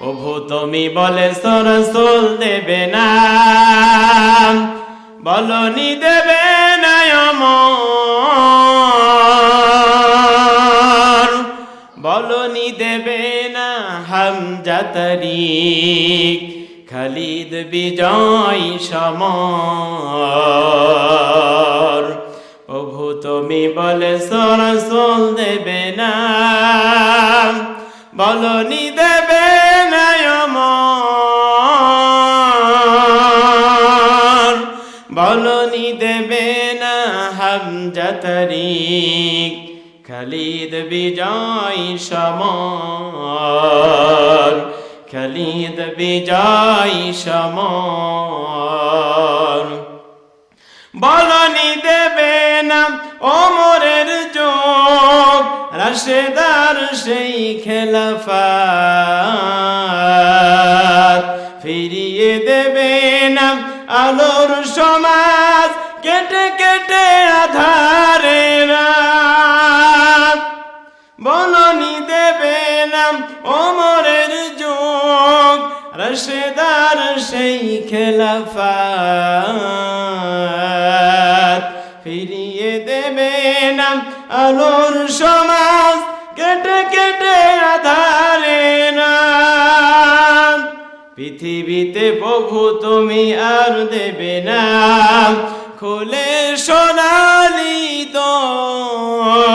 প্রভু তুমি বলে সরসুল দেবে না। বলনি দেবে না বলনি দেবে না হামজা তরিক, খালিদ বিজয় সমর। প্রভু তুমি বলে সরসুল দেবে বলনি দেবে না অমর বলনি দেবে না হামজা তরিক, খালিদ বিজয় সমর। খালিদ বিজয় সমর। বলনি দেবে না ওমরের যোগ রাশেদার সেই খেলাফাত ফিরিয়ে দেবে না আলোর সমাজ। কেটে কেটে আধারে বলনি দেবে না ওমরের যোগ। রশেদার সেই খেলাফাত ফিরিয়ে দেবে না আলোর সমাজ। কেটে কেটে আধারে না পৃথিবীতে প্রভু তুমি আর দেবে না। খুলে সোনালি দর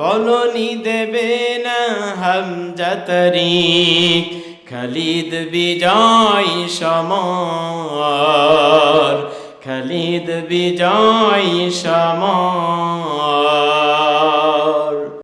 বলনি দেবে না হামজা তরিক, খালিদ বিজয় সমর, খালিদ বিজয় সমর।